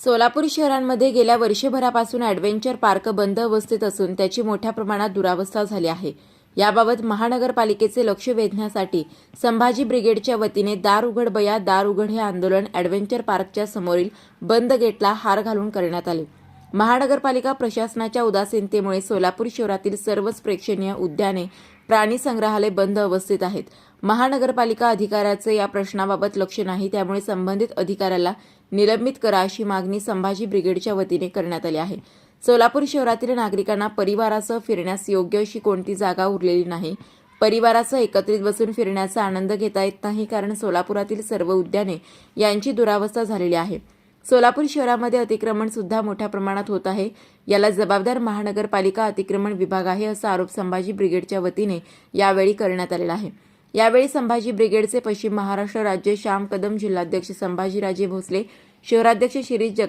सोलापूर शहरांमध्ये गेल्या वर्षभरापासून ॲडव्हेंचर पार्क बंद अवस्थेत असून त्याची मोठ्या प्रमाणात दुरावस्था झाली आहे. याबाबत महानगरपालिकेचे लक्ष वेधण्यासाठी संभाजी ब्रिगेडच्या वतीने दार उघड बया दार उघड हे आंदोलन ॲडव्हेंचर पार्कच्या समोरील बंद गेटला हार घालून करण्यात आले. महानगरपालिका प्रशासनाच्या उदासीनतेमुळे सोलापूर शहरातील सर्वच प्रेक्षणीय उद्याने प्राणी संग्रहालय बंद अवस्थेत आहेत. महानगरपालिका अधिकाऱ्याचे या प्रश्नाबाबत लक्ष नाही त्यामुळे संबंधित अधिकाऱ्याला निलंबित करा अशी मागणी संभाजी ब्रिगेडच्या वतीने करण्यात आली आहे. सोलापूर शहरातील नागरिकांना परिवारासह फिरण्यास योग्य अशी कोणती जागा उरलेली नाही. परिवारासह एकत्रित बसून फिरण्याचा आनंद घेता येत नाही कारण सोलापुरातील सर्व उद्याने यांची दुरावस्था झालेली आहे. सोलापूर शहरामध्ये अतिक्रमण सुद्धा मोठ्या प्रमाणात होत आहे. याला जबाबदार महानगरपालिका अतिक्रमण विभाग आहे असा आरोप संभाजी ब्रिगेडच्या वतीने यावेळी करण्यात आलेला आहे. यावेळी संभाजी ब्रिगेडचे पश्चिम महाराष्ट्र राज्य श्याम कदम जिल्हाध्यक्ष संभाजीराजे भोसले शहराध्यक्ष शिरीष जग